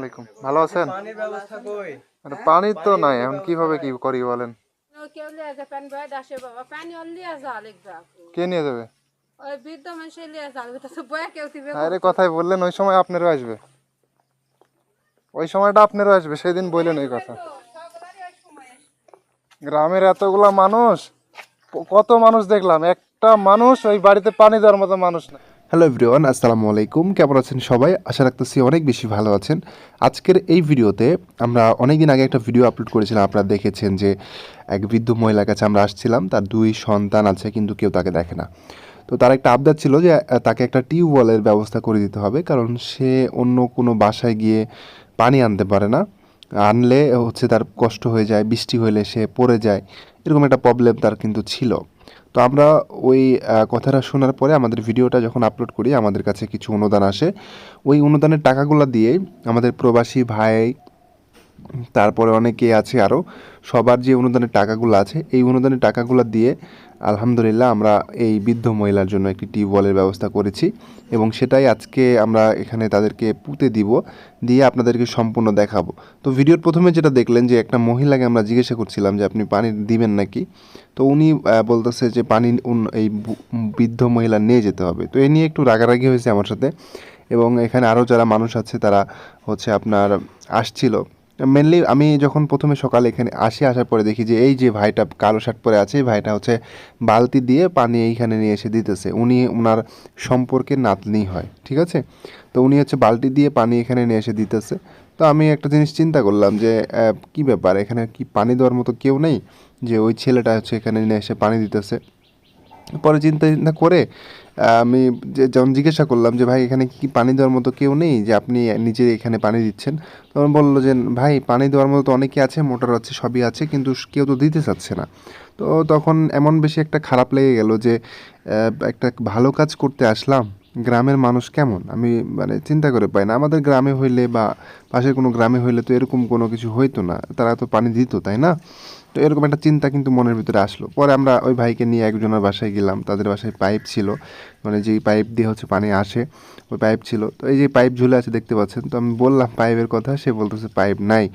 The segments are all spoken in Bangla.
আলাইকুম। ভালো আছেন? পানির ব্যবস্থা কই? আরে পানি তো নাই এখন কীভাবে কি করি বলেন? কে নিয়ে যাবে? আরে কথাই বললেন ওই সময় আপনারও আসবে। ওই সময়টা আপনারও আসবে সেদিন বললেন ওই কথা। গ্রামের এতগুলা মানুষ কত মানুষ দেখলাম একটা মানুষ ওই বাড়িতে পানি দেওয়ার মতো মানুষ না হ্যালো এভরিওয়ান আসসালামু আলাইকুম। কেমন আছেন সবাই? আশা রাখতেছি অনেক বেশি ভালো আছেন। আজকের এই ভিডিওতে আমরা অনেক দিন আগে একটা ভিডিও আপলোড করেছিলাম। আপনারা দেখেছেন যে এক বৃদ্ধ মহিলার কাছে আমরা আসছিলাম। তার দুই সন্তান আছে, কিন্তু কেউ তাকে দেখে না। তো তার একটা আবদার ছিল যে তাকে একটা টিউবওয়েলের ব্যবস্থা করে দিতে হবে। কারণ সে অন্য কোনো বাসায় গিয়ে পানি আনতে পারে না। আনলে হচ্ছে তার কষ্ট হয়ে যায়, বৃষ্টি হলে সে পড়ে যায়। এরকম একটা প্রবলেম তার কিন্তু ছিল। তো আমরা ওই কথাটা শোনার পরে আমাদের ভিডিওটা যখন আপলোড করি, আমাদের কাছে কিছু অনুদান আসে। ওই অনুদানের টাকাগুলো দিয়ে আমাদের প্রবাসী ভাই, তারপরে অনেকে আছে আরও সবার যে অনুদানের টাকাগুলো আছে, এই অনুদানের টাকাগুলো দিয়ে আলহামদুলিল্লাহ আমরা এই বৃদ্ধ মহিলার জন্য একটি টিউবওয়েলের ব্যবস্থা করেছি এবং সেটাই আজকে আমরা এখানে তাদেরকে পুঁতে দিব, দিয়ে আপনাদেরকে সম্পূর্ণ দেখাবো। তো ভিডিওর প্রথমে যেটা দেখলেন যে একটা মহিলাকে আমরা জিজ্ঞাসা করছিলাম যে আপনি পানি দিবেন নাকি? তো উনি বলতেছে যে পানি এই বৃদ্ধ মহিলা নিয়ে যেতে হবে। তো এ নিয়ে একটু রাগারাগি হয়েছে আমার সাথে এবং এখানে আরও যারা মানুষ আছে তারা হচ্ছে আপনার আসছিল। মেনলি আমি যখন প্রথমে সকালে এখানে আসি, আসার পরে দেখি যে এই যে ভাইটা কালো শার্ট পরে আছে, এই ভাইটা হচ্ছে বালতি দিয়ে পানি এইখানে নিয়ে এসে দিতেছে। উনি ওনার সম্পর্কে নাতনি হয়, ঠিক আছে? তো উনি হচ্ছে বালতি দিয়ে পানি এখানে নিয়ে এসে দিতেছে। তো আমি একটা জিনিস চিন্তা করলাম যে কি ব্যাপার? এখানে কি পানি দেওয়ার মতো কেউ নেই? যে ওই ছেলেটা হচ্ছে এখানে নিয়ে এসে পানি দিতেছে। পরে চিন্তা চিন্তা করে আমি যে যখন জিজ্ঞাসা করলাম যে, ভাই, এখানে কি পানি দেওয়ার মতো কেউ নেই? যে আপনি নিজে এখানে পানি দিচ্ছেন? তখন বলল যে, ভাই, পানি দেওয়ার মতো তো অনেকে আছে, মোটর আছে, সবই আছে, কিন্তু কেউ তো দিতে চাচ্ছে না। তো তখন এমন বেশি একটা খারাপ লেগে গেল যে একটা ভালো কাজ করতে আসলাম, গ্রামের মানুষ কেমন? আমি মানে চিন্তা করে পাই না। আমাদের গ্রামে হইলে বা পাশের কোনো গ্রামে হইলে তো এরকম কোনো কিছু হইতো না। তারা তো পানি দিত, তাই না? তো এরকম একটা চিন্তা কিন্তু মনের ভিতরে আসলো। পরে আমরা ওই ভাইকে নিয়ে একজনের বাসায় গেলাম তাদের বাসায় পাইপ ছিল। মানে যেই পাইপ দিয়ে হচ্ছে পানি আসে ওই পাইপ ছিল। তো এই যে পাইপ ঝুলে আছে দেখতে পাচ্ছেন তো আমি বললাম পাইপের কথা সে বলতেছে পাইপ নাই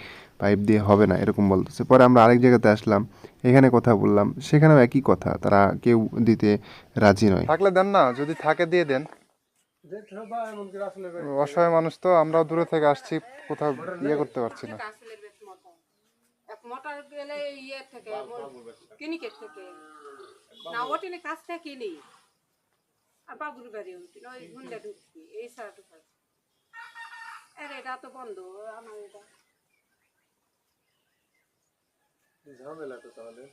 পাইপ দিয়ে হবে না এরকম বলতেছে। পরে আমরা আরেক জায়গাতে আসলাম এখানে কথা বললাম সেখানেও একই কথা তারা কেউ দিতে রাজি নয়। থাকলে দেন না যদি থাকে দিয়ে দেন। অসহায় মানুষ তো আমরাও দূরে থেকে আসছি কোথাও ইয়ে করতে পারছি না আসলে বেশ মোটা এক মোটর গেলে ইয়ে থেকে ক্লিনিকের থেকে। না ওটিনে কাছ থেকে কিনি। আর বাবুর বাড়ি উঠি ওই হুন্ডা ঢুকছি এই সারা ঢুকাই আরে এটা তো বন্ধ আমার এটা। ঝামেলা তো তাহলে।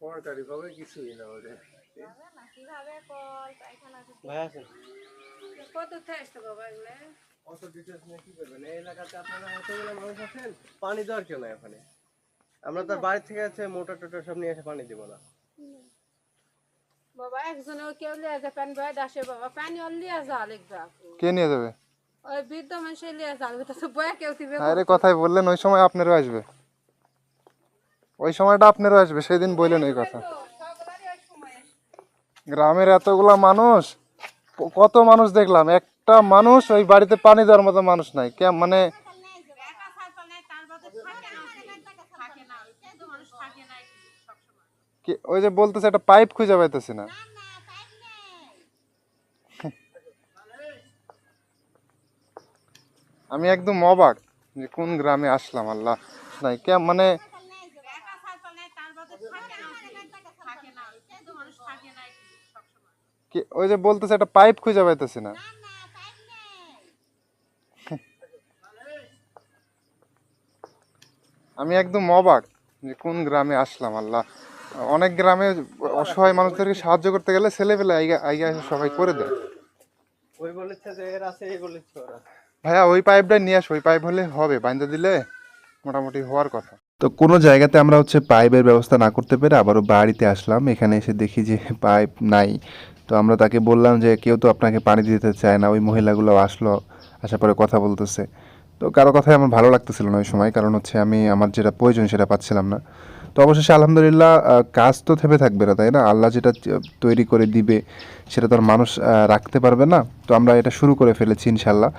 সরকার ভাবে কিছুই না ওদের। কীভাবে কল পায়খানা আছেন কত বাবা এগুলো? অত ডিটেলস নিয়ে কি করবেন? এই এলাকাতে আপনারা এতগুলো মানুষ আছেন? পানি দেওয়ার কেউ নাই ওখানে। আমরা তার বাড়ি থেকে আছে মোটর টোটর সব নিয়ে এসে পানি দিব না। বাবা একজনে কেউ লিয়ে যা পানি বয় দাসে বাবা। পানি লিয়ে যা লিখবা কে নিয়ে যাবে? ওই বৃদ্ধ মানুষ লিয়ে যা ওটা তো বয়া কেউ দিবে আরে কথাই বললেন ওই সময় আপনারও আসবে। ওই সময়টা আপনারও আসবে সেদিন বললেন ওই কথা। গ্রামের এতগুলা মানুষ কত মানুষ দেখলাম একটা মানুষ ওই বাড়িতে পানি দেওয়ার মতো মানুষ নাই। কে মানে ওই যে বলতেছে একটা পাইপ খুঁজে পাইতেছি না। আমি একদম অবাক যে কোন গ্রামে আসলাম, আল্লাহ। নাই কে মানে ওই যে বলতেছে একটা পাইপ খুঁজে পাইতেছি না। আমি একদম অবাক যে কোন গ্রামে আসলাম আল্লাহ। অনেক গ্রামে অসহায় মানুষদেরকে সাহায্য করতে গেলে ছেলেপেলে আইগা সবাই করে দেয়। ওই বলেছে যে এর আছে এই বলেছে ওরা ভাইয়া ওই পাইপটা নিয়ে আসো ওই পাইপ হলে হবে বাইন্দা দিলে মোটামুটি হওয়ার কথা। তো কোনো জায়গাতে আমরা হচ্ছে পাইপের ব্যবস্থা না করতে পেরে আবারও বাড়িতে আসলাম এখানে এসে দেখি যে পাইপ নাই। তো আমরা তাকে বললাম যে কেউ তো আপনাকে পানি দিতে চায় না ওই মহিলাগুলো আসলো আসার পরে কথা বলতেছে। তো কারও কথাই আমার ভালো লাগতেছিল না ওই সময়, কারণ হচ্ছে আমি আমার যেটা প্রয়োজন সেটা পাচ্ছিলাম না। তো অবশেষে আলহামদুলিল্লাহ কাজ তো থেমে থাকবে না, তাই না? আল্লাহ যেটা তৈরি করে দিবে সেটা তো আর মানুষ রাখতে পারবে না। তো আমরা এটা শুরু করে ফেলেছি ইনশাল্লাহ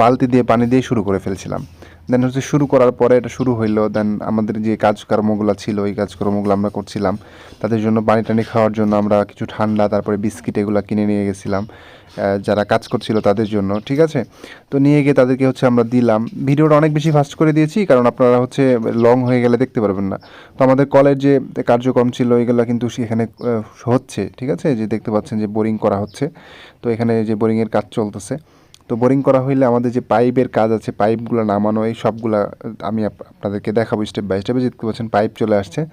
বালতি দিয়ে, পানি দিয়ে শুরু করে ফেলছিলাম। দেন হচ্ছে শুরু করার পরে এটা শুরু হইল। দেন আমাদের যে কাজকর্মগুলো ছিল ওই কাজকর্মগুলো আমরা করছিলাম। তাদের জন্য পানি টানি খাওয়ার জন্য আমরা কিছু ঠান্ডা, তারপরে বিস্কিট এগুলো কিনে নিয়ে গেছিলাম। যারা কাজ করছিল তাদের জন্য, ঠিক আছে? তো নিয়ে গিয়ে তাদেরকে হচ্ছে আমরা দিলাম। ভিডিওটা অনেক বেশি ফাস্ট করে দিয়েছি, কারণ আপনারা হচ্ছে লং হয়ে গেলে দেখতে পারবেন না। তো আমাদের কলের যে কার্যক্রম ছিল, এগুলো কিন্তু সেখানে হচ্ছে, ঠিক আছে? যে দেখতে পাচ্ছেন যে বোরিং করা হচ্ছে। তো এখানে যে বোরিংয়ের কাজ চলতেছে। তো বোরিং করা হইলে আমাদের যে পাইপের কাজ আছে, পাইপগুলো নামানো, এই সবগুলা আমি আপ- আপনাদেরকে দেখাবো স্টেপ বাই স্টেপে দেখতে পাচ্ছেন পাইপ চলে আসছে,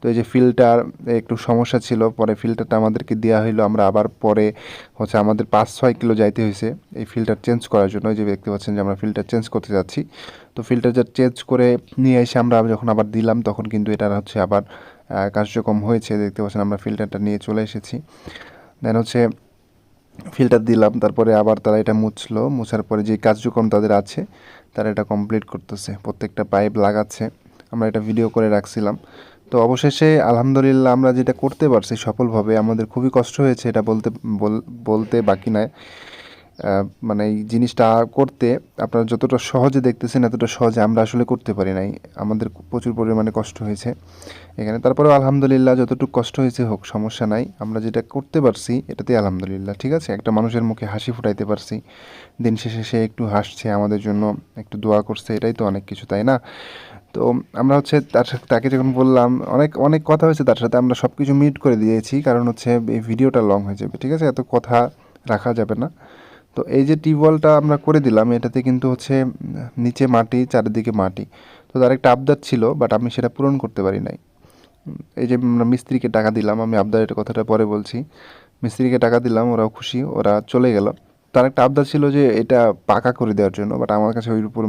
তো এই যে ফিল্টার একটু সমস্যা ছিল, পরে ফিল্টারটা আমাদেরকে দেওয়া হইল। আমরা আবার পরে হচ্ছে আমাদের পাঁচ ছয় কিলো যাইতে হয়েছে এই ফিল্টার চেঞ্জ করার জন্য। যে দেখতে পাচ্ছেন যে আমরা ফিল্টার চেঞ্জ করতে যাচ্ছি। তো ফিল্টার যা চেঞ্জ করে নিয়ে এসে আমরা যখন আবার দিলাম, তখন কিন্তু এটার হচ্ছে আবার কার্যক্রম হয়েছে। দেখতে পাচ্ছেন আমরা ফিল্টারটা নিয়ে চলে এসেছি। দেন হচ্ছে ফিল্টার দিলাম, তারপরে আবার তারা এটা মুছলো, মুছার পরে যে কার্যক্রম তাদের আছে, তারা এটা কমপ্লিট করতেছে, প্রত্যেকটা পাইপ লাগাচ্ছে, আমরা এটা ভিডিও করে রাখছিলাম। তো অবশেষে আলহামদুলিল্লাহ আমরা যেটা করতে পারছি সফলভাবে, আমাদের খুবই কষ্ট হয়েছে এটা বলতে বলতে বাকি নয় মানে এই জিনিসটা করতে আপনারা যতটা সহজে দেখতেছেন, এতটা সহজে আমরা আসলে করতে পারি নাই। আমাদের প্রচুর পরিমাণে কষ্ট হয়েছে। এখানে তারপরেও আলহামদুলিল্লাহ যতটুকু কষ্ট হয়েছে হোক, সমস্যা নাই। আমরা যেটা করতে পারছি, এটাতেই আলহামদুলিল্লাহ, ঠিক আছে? একটা মানুষের মুখে হাসি ফুটাইতে পারছি। দিন শেষে সে একটু হাসছে আমাদের জন্য, একটু দোয়া করছে, এটাই তো অনেক কিছু, তাই না? তো আমরা হচ্ছে তার সাথে, তাকে যখন বললাম, অনেক অনেক কথা হয়েছে তার সাথে, আমরা সব কিছু মিট করে দিয়েছি। কারণ হচ্ছে এই ভিডিওটা লং হয়ে যাবে, ঠিক আছে? এত কথা রাখা যাবে না। তো এই যে টিউবওয়েলটা আমরা করে দিলাম, এটাতে কিন্তু হচ্ছে নিচে মাটি, চারিদিকে মাটি। তো তার একটা আবদার ছিল বাট আমি সেটা পূরণ করতে পারি নাই। এই যে আমরা মিস্ত্রিকে টাকা দিলাম, আমি আবদারের কথাটা পরে বলছি। মিস্ত্রিকে টাকা দিলাম, ওরাও খুশি, ওরা চলে গেল। তার একটা আবদার ছিল যে এটা পাকা করে দেওয়ার জন্য বাট আমার কাছে ওই উপর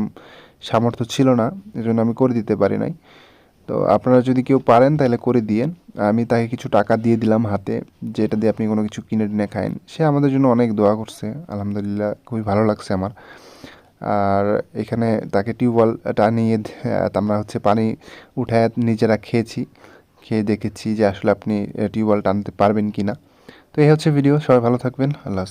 সামর্থ্য ছিল না এই জন্য আমি করে দিতে পারি নাই। তো আপনারা যদি কেউ পারেন তাহলে করে দিয়েন। আমি তাকে কিছু টাকা দিয়ে দিলাম হাতে, যেটা দিয়ে আপনি কোনো কিছু কিনে টিনে খায়েন। সে আমাদের জন্য অনেক দোয়া করছে, আলহামদুলিল্লাহ খুবই ভালো লাগছে আমার। আর এখানে তাকে টিউবওয়েল টানিয়ে আমরা হচ্ছে পানি উঠায় নিজেরা খেয়েছি। খেয়ে দেখেছি যে আসলে আপনি টিউবওয়েল টানতে পারবেন কি না তো এই হচ্ছে ভিডিও সবাই ভালো থাকবেন, আল্লাহ।